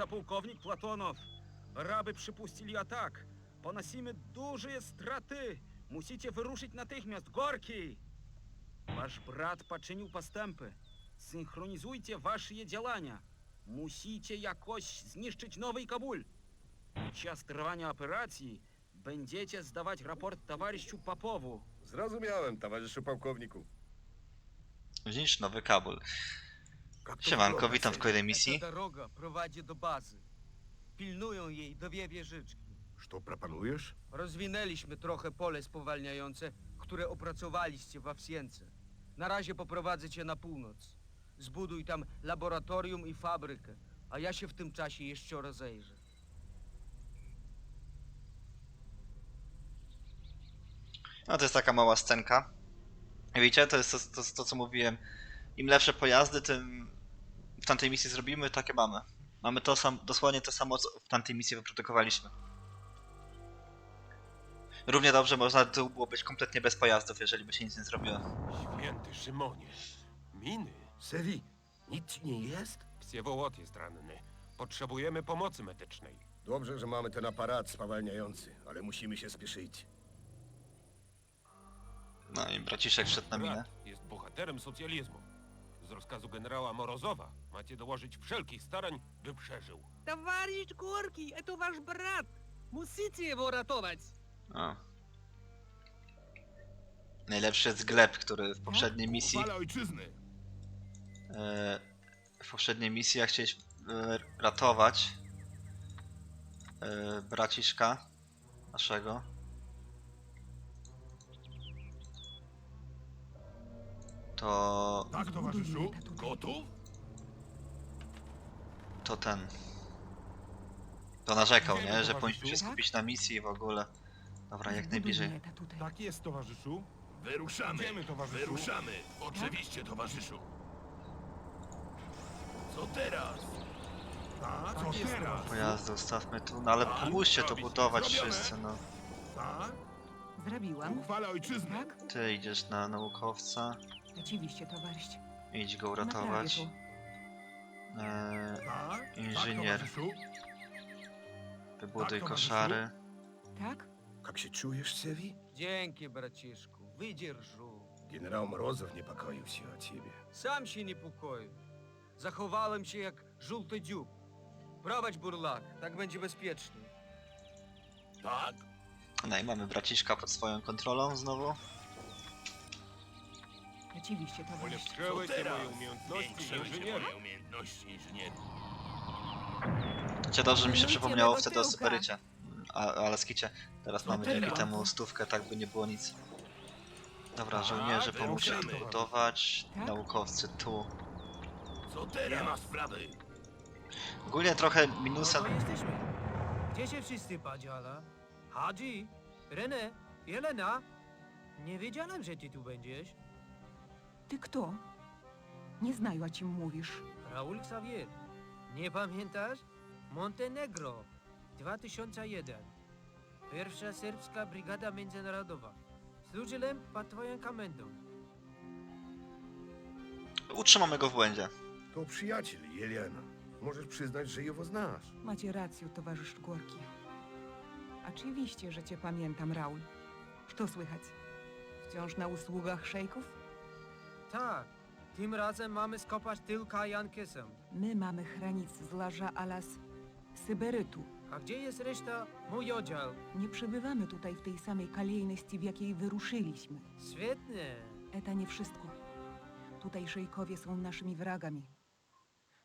Это полковник Платонов. Araby przypuścili atak. Ponosimy duże straty. Musicie wyruszyć natychmiast. Gorki! Wasz brat poczynił postępy. Synchronizujcie wasze działania. Musicie jakoś zniszczyć Nowy Kabul. Podczas trwania operacji będziecie zdawać raport towarzyszu Popowu. Zrozumiałem, towarzyszu pułkowniku. Zniszcz nowy Kabul. Siemanko, witam w kolejnej misji. Ta droga prowadzi do bazy. Pilnują jej dwie wieżyczki. Co proponujesz? Rozwinęliśmy trochę pole spowalniające, które opracowaliście w Awsience. Na razie poprowadzę cię na północ. Zbuduj tam laboratorium i fabrykę, a ja się w tym czasie jeszcze rozejrzę. No to jest taka mała scenka. Widzicie, to jest to, to, to co mówiłem. Im lepsze pojazdy, tym w tamtej misji zrobimy, takie mamy. Mamy to sam, dosłownie to samo, co w tamtej misji wyprodukowaliśmy. Równie dobrze można tu było być kompletnie bez pojazdów, jeżeli by się nic nie zrobiło. Święty Szymonie, miny. Sewi, nic ci nie jest? Wsiewołot jest ranny. Potrzebujemy pomocy medycznej. Dobrze, że mamy ten aparat spawalniający, ale musimy się spieszyć. No i braciszek wszedł na minę. Brat jest bohaterem socjalizmu. Z rozkazu generała Morozowa macie dołożyć wszelkich starań, by przeżył. Товарищ Горький, это ваш брат. Musicie его рatować. O. Najlepszy jest Gleb, który w poprzedniej misji ojczyzny! E, w poprzedniej misji jak chcieliśmy e, ratować e, braciszka naszego. To, Tak, towarzyszu? Gotów? to ten. To narzekał, nie? Że powinniśmy się skupić na misji w ogóle. Dobra, jak najbliżej. Tak jest, towarzyszu. Wyruszamy! Idziemy, towarzyszu. Wyruszamy! Oczywiście, towarzyszu! Co teraz? Tak, Co jest, teraz? Pojazdy ustawmy tu, no ale pomóżcie to budować wszyscy, no. Tak, Zrobiłam. uchwala ojczyzny. Tak? Ty idziesz na naukowca, Oczywiście, towarzysz. idź go uratować. to. E, Tak, Inżynier. Wybuduj Tak, koszary. Tak? Jak się czujesz, Sewi? Dzięki, braciszku. Wydzierżu. Generał Morozow niepokoił się o ciebie. Sam się niepokoił. Zachowałem się jak żółty dziób. Prowadź burlak, tak będzie bezpieczniej. Tak? No i mamy braciszka pod swoją kontrolą znowu. Oczywiście, towarzysz. Ulepszyłeś moje umiejętności inżyniera. umiejętności inżyniera. Cię dobrze mi się przypomniało wtedy o. Syberycie. A, ale skicie. Teraz mamy dzięki temu stówkę, tak by nie było nic. Dobra, żołnierze, pomóżcie budować. Tak? Naukowcy tu. Co teraz? Nie ma sprawy. Ogólnie trochę minusem. No to jesteśmy. Gdzie się wszyscy podziela? Hadzi, René, Jelena. Nie wiedziałem, że ty tu będziesz. Ty kto? Nie znаю, o czym mówisz. Raul Xavier. Nie pamiętasz? Montenegro. 2001. Pierwsza serbska brygada międzynarodowa. Służyłem pod twoją komendą. Utrzymamy go w błędzie. To przyjaciel, Jelena. Możesz przyznać, że jego znasz. Macie rację, towarzysz Gorki. Oczywiście, że cię pamiętam, Raul. Co słychać? Wciąż na usługach szejków? Tak. Tym razem mamy skopać tylko Jankesem. My mamy chranić zlaża alas Syberytu. A gdzie jest reszta? Mój oddział. Nie przebywamy tutaj w tej samej kolejności, w jakiej wyruszyliśmy. Świetnie. Eta nie wszystko. Tutaj szejkowie są naszymi wragami.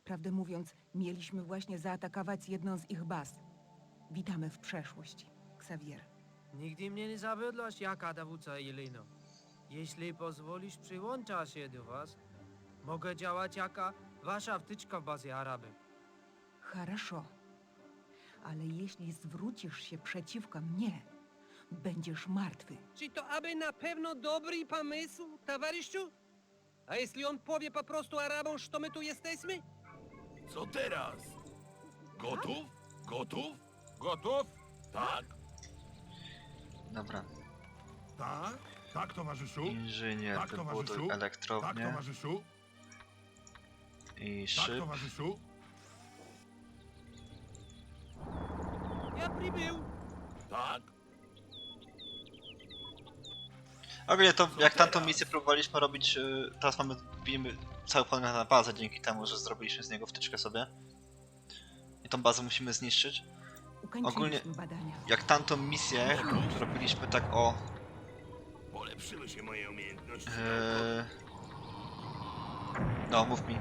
Prawdę mówiąc, mieliśmy właśnie zaatakować jedną z ich baz. Witamy w przeszłości, Xavier. Nigdy mnie nie zawiodłaś, jaka dowódca Jelino. Jeśli pozwolisz, przyłącza się do was. Mogę działać jaka wasza wtyczka w bazie Araby. Хорошо. Ale jeśli zwrócisz się przeciwko mnie, będziesz martwy. Czy to aby na pewno dobry pomysł, towarzyszu? A jeśli on powie po prostu Arabom, że my tu jesteśmy? Co teraz? Gotów? Gotów? Gotów? Tak. Dobra. Tak, Tak, towarzyszu. Inżynier, Tak, wybuduj. Tak, elektrownię towarzyszu. i Tak, szyb. towarzyszu. przybył. Tak. Ogólnie to, jak tamtą misję próbowaliśmy robić, y, teraz mamy bijemy cały plan na bazę dzięki temu, że zrobiliśmy z niego wtyczkę sobie. I tą bazę musimy zniszczyć. Ogólnie-. Jak tamtą misję robiliśmy tak o... Polepszyły się moje umiejętności. Yy... No, mów mi. Yy...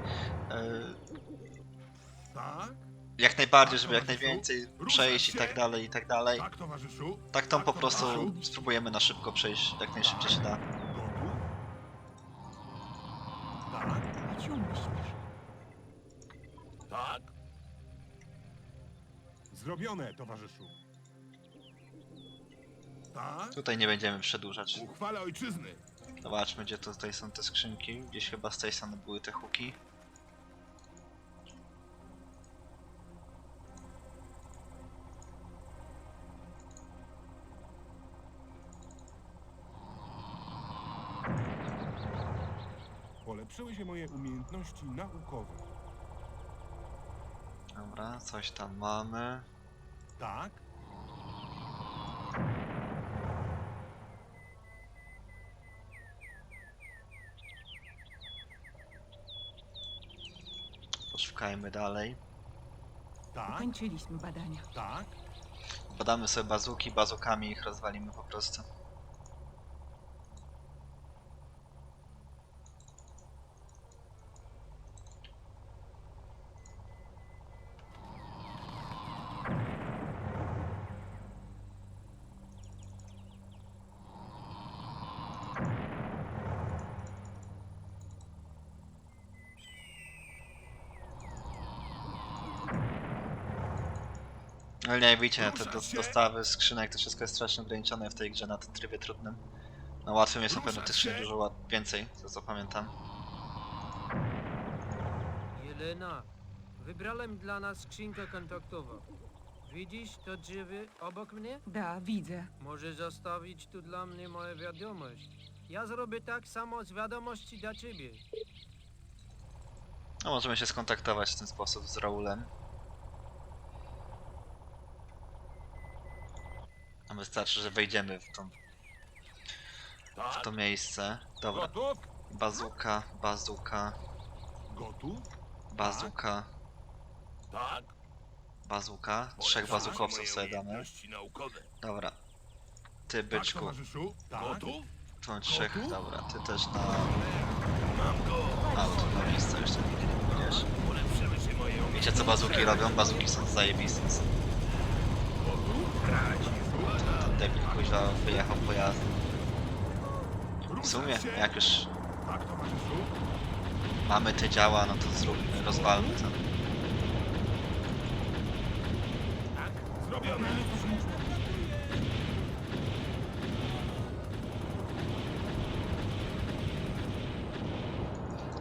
Tak? Jak najbardziej, żeby jak najwięcej przejść i tak dalej, i tak dalej. Tak, towarzyszu? Tak tą po prostu spróbujemy na szybko przejść, jak najszybciej się da. Tak? A ciu myślisz? Tak. Zrobione, towarzyszu. Tak? Tutaj nie będziemy przedłużać. Uchwała ojczyzny. Zobaczmy, gdzie tutaj są te skrzynki. Gdzieś chyba z tej strony były te huki. Polepszyły się moje umiejętności naukowe. Dobra, coś tam mamy. Tak? Poszukajmy dalej. Tak? Ukończyliśmy badania. Tak? Badamy sobie bazuki, bazukami ich rozwalimy po prostu. Ale nie, widzicie, te do, dostawy skrzynek, to wszystko jest strasznie ograniczone w tej grze na tym trybie trudnym. Na łatwym jest na pewno tych skrzynek dużo łat- więcej, co, co pamiętam. Jelena, wybrałem dla nas skrzynkę kontaktową. Widzisz to drzewo obok mnie? Da, widzę. Może zostawić tu dla mnie moją wiadomość. Ja zrobię tak samo z wiadomości dla ciebie. No możemy się skontaktować w ten sposób z Raulem. Wystarczy, że wejdziemy w, tą, w to miejsce. Dobra, Gotów? bazuka, bazuka, Gotów? bazuka, Tak. bazuka. Trzech bazukowców sobie damy. naukowe. Dobra. Ty Tak, byczku, towarzyszu? Tak? Gotów? tu trzech, Gotów? dobra, ty też na... Mam go. A, tu na miejsce jeszcze się moje Wiecie co bazuki robią? Bazuki są zajebiste. Ten debil kuźwa wyjechał pojazdem. W sumie, jak już mamy te działa, no to zróbmy, rozwalmy to.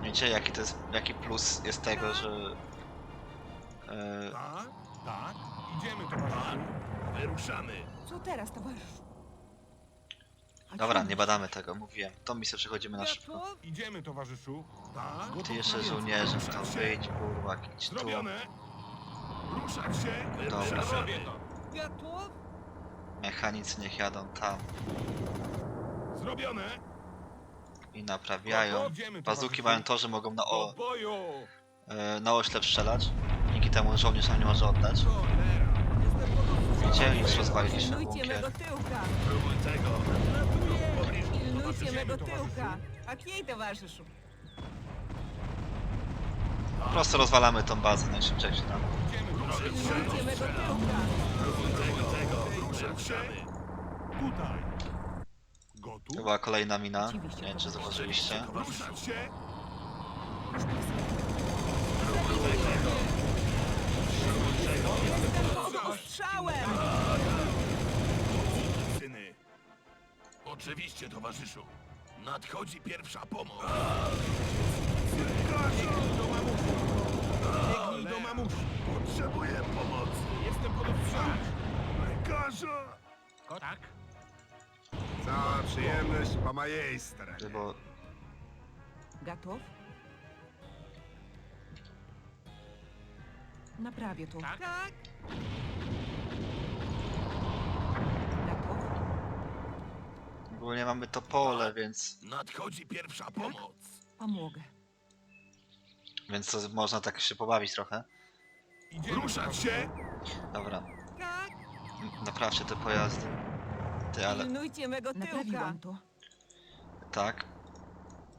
Wiecie jaki to jest, jaki plus jest tego, że... E, Tak? Idziemy, towarzyszu. Wyruszamy. Co teraz, towarzyszu? A dobra, nie badamy tego, mówiłem. Tą misję przechodzimy na szybko. Idziemy, towarzyszu. Tak? Ty jeszcze żołnierzem tam wyjdź, kurwa, idź tu. Zrobione. Ruszać się. Dobra. Gotów? Mechanicy niech jadą tam Zrobione. i naprawiają. Bazuki mają to, że mogą na, Do o, boju! e, na oślep strzelać. Dzięki temu żołnierz nam nie może oddać. Widzicie? Już rozwaliliśmy bunkier. Pilnujcie mego tyłka! Towarzyszu? Po prostu rozwalamy tą bazę najszybciej się da. Pilnujcie mego tyłka! Ruszać się. Tutaj. Gotów? To była kolejna mina. Nie wiem czy zauważyliście. Ruszać się. Oczywiście, towarzyszu. Nadchodzi pierwsza pomoc. Biegnij do mamusi. Biegnij do mamusi. Potrzebuję pomocy. Jestem pod ostrzałem. Lekarza. Tak? Cała przyjemność po mojej stronie. Bo Gotów? Naprawię to. Tak? Ogólnie mamy to pole, więc, Nadchodzi pierwsza pomoc. Pomogę. więc to można tak się pobawić trochę. Ruszać się! Dobra. Naprawcie te pojazdy. Ty, ale Pilnujcie mego tyłka. Naprawiłam to. tak.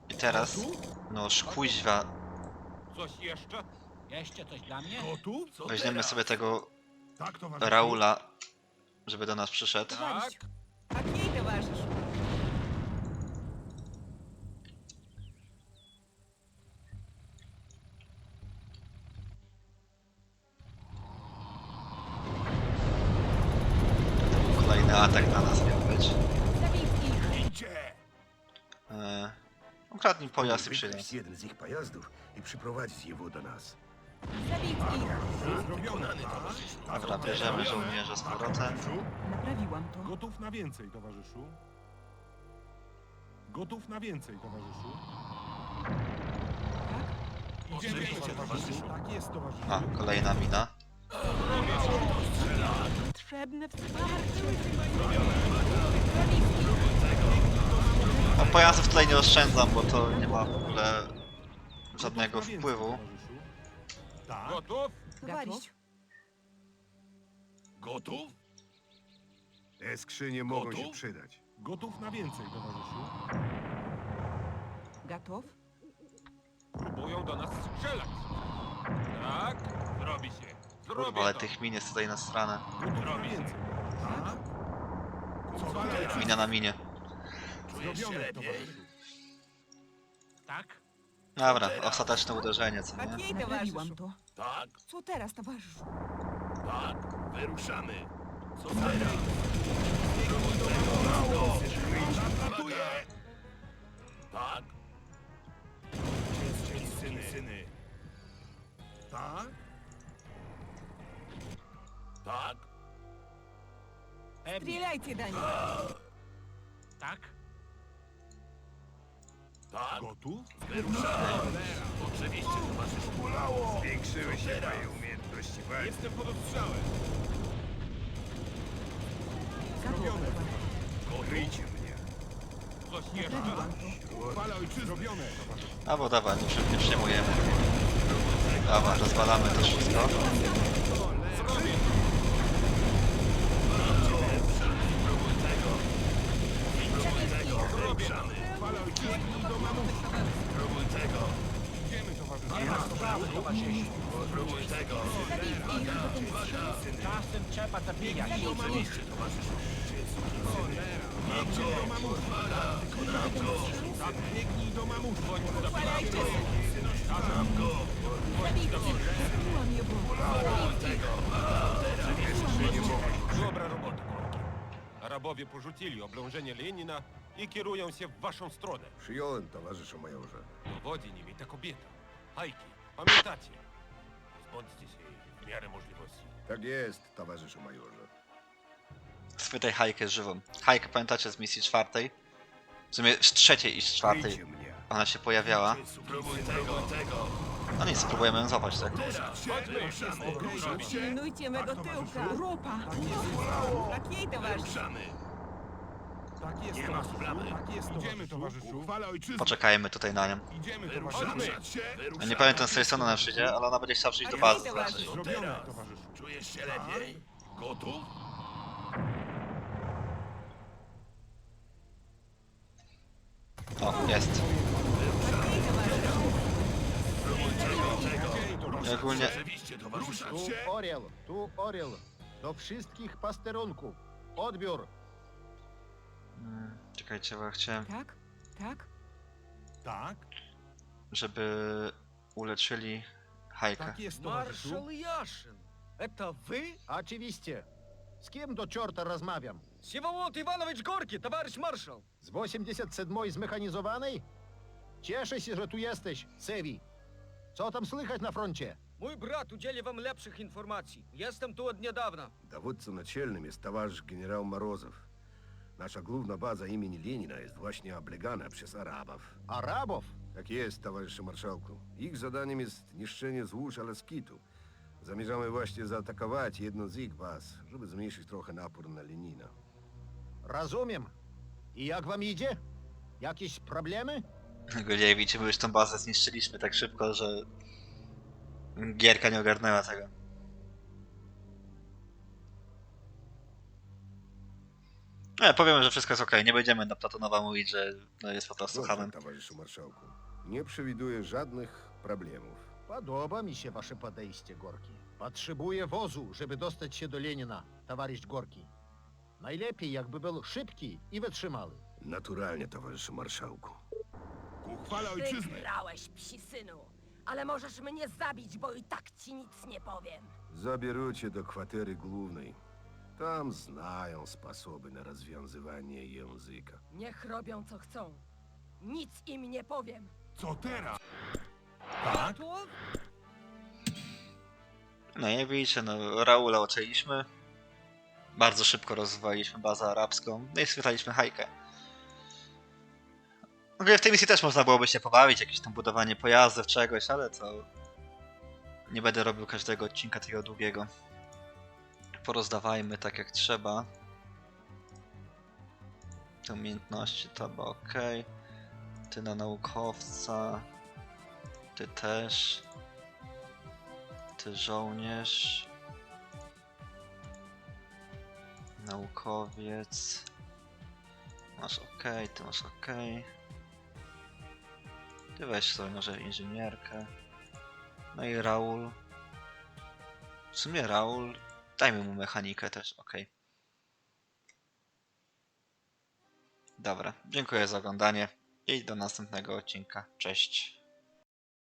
I teraz, no szkuźwa, Coś jeszcze? Jeszcze coś dla mnie? Co weźmiemy teraz? sobie tego Tak, towarzyszu. Raula, żeby do nas przyszedł. Towarzyszu. Tak jej, towarzyszu. Atak na nas miał być. Zabij ich. Idzie! E, ukradnij pojazd i. Wykraść jeden z ich pojazdów i przyprowadzić jego do nas. Towarzyszu. Dobra, bierzemy żołnierza z powrotem. Naprawiłam to. Gotów na więcej, towarzyszu. Gotów na więcej, towarzyszu. Tak? Idziemy, towarzyszu. Tak jest, towarzyszu. A, kolejna mina. Potrzebne wsparcie. No, pojazdów tutaj nie oszczędzam, bo to nie ma w ogóle żadnego Gotów wpływu. Tak. Gotów? Towarzysz. Gotów? Te skrzynie mogą Gotów? się przydać. Gotów na więcej, towarzyszu. Gotow? Próbują do nas strzelać. Tak? Zrobi się. Zrobię Kurwa, ale tych min jest tutaj na stronę. Tak? Co teraz? Mina na minie. Zrobione, towarzyszu. Tak? Dobra, ostateczne uderzenie, co Tak nie? Naprawiłam to. Tak, Co teraz, towarzyszu? tak. Wyruszamy. Co teraz? Atakuje! Tak. Syny, syny. Tak? Tak? Strzelajcie do nich. Tak? Tak. Gotów? Wyruszamy. Oczywiście, towarzyszu. Bolało! Zwiększyły się moje umiejętności walki. Jestem pod ostrzałem. Gotowe. Kryjcie mnie. Coś? Naprawiłam to. Chwala ojczyzny. Zrobione. A bo dawaj, nie, przy- nie przejmujemy. Dobra, rozwalamy to wszystko. Chwala ojczyzny i do mamusi. Spróbuj tego. Idziemy, towarzyszu. Spróbuj tego. Czasem trzeba zabijać. Do mamusi, towarzyszu. Biegnij do mamusi. Tak, biegnij do mamusi. Zrobiłam jego. Dobra robota, Gorki. Arabowie porzucili oblężenie Lenina i kierują się w waszą stronę. Przyjąłem, towarzyszu majorze. Dowodzi nimi ta kobieta. Hajki, pamiętacie? Pozbądźcie się jej w miarę możliwości. Tak jest, towarzyszu majorze. Spytaj Hajkę żywą. Hajkę pamiętacie z misji czwartej? W sumie z trzeciej i z czwartej. Mnie. Ona się pojawiała. Spróbuj tego, tego. No nic, spróbujemy ją złapać, tak? Ruszamy. Pilnujcie mego tyłka. Ropa! Tak jej, towarzyszu. Ruszamy. Tak jest, Nie ma problemu. Tak jest, Idziemy, towarzyszu. Poczekajmy tutaj na nią. Idziemy, towarzyszu. Nie pamiętam z której strony ona przyjdzie, ale ona będzie chciała przyjść do bazy znaczy. towarzyszu. Czujesz się lepiej? Gotów? O, jest. Ogólnie... Tu Oriel, tu Oriel, Do wszystkich pasterunków. Odbiór. Mm, Czekajcie, bo ja chciałem, Tak? Tak? Tak? żeby uleczyli Hajkę. Tak jest, towarzyszu. Маршал Яшин, это вы? Oczywiście. Z kim do czorta rozmawiam? Всеволод Иванович Горький, товарищ маршал. Z 87 zmechanizowanej? Cieszę się, że tu jesteś, Sewi. Co tam słychać na froncie? Mój brat udzieli wam lepszych informacji. Jestem tu od niedawna. Dowódcą naczelnym jest towarzysz generał Морозов. Nasza główna baza imieni Lenina jest właśnie oblegana przez Arabów. Arabów? Tak jest, towarzyszu marszałku. Ich zadaniem jest niszczenie złóż Alaskitu. Zamierzamy właśnie zaatakować jedną z ich baz, żeby zmniejszyć trochę napór na Lenina. Rozumiem. I jak wam idzie? Jakieś problemy? Guliewicz, my już tą bazę zniszczyliśmy tak szybko, że gierka nie ogarnęła tego. Nie, powiemy, że wszystko jest ok. Nie będziemy na Platonowa mówić, że no, jest po prostu hamem. towarzyszu marszałku. Nie przewiduję żadnych problemów. Podoba mi się wasze podejście, Gorki. Potrzebuję wozu, żeby dostać się do Lenina, towarzysz Gorki. Najlepiej, jakby był szybki i wytrzymały. Naturalnie, towarzyszu marszałku. Ku chwale ojczyzny. Wygrałeś, psi synu. Ale możesz mnie zabić, bo i tak ci nic nie powiem. Zabierу cię do kwatery głównej. Tam znają sposoby na rozwiązywanie języka. Niech robią co chcą. Nic im nie powiem. Co teraz? Tak? Gotów? No nie widzicie, no Raula oczęliśmy. Bardzo szybko rozwaliliśmy bazę arabską. No i schwytaliśmy hajkę. W ogóle w tej misji też można byłoby się pobawić, jakieś tam budowanie pojazdów, czegoś, ale to... Nie będę robił każdego odcinka takiego długiego. Porozdawajmy tak jak trzeba. Te umiejętności to chyba ok. Ty na naukowca. Ty też. Ty żołnierz. Naukowiec. Masz ok, ty masz ok. Ty weź sobie może inżynierkę. No i Raul. W sumie Raul. Dajmy mu mechanikę też, ok. Dobra, dziękuję za oglądanie i do następnego odcinka. Cześć.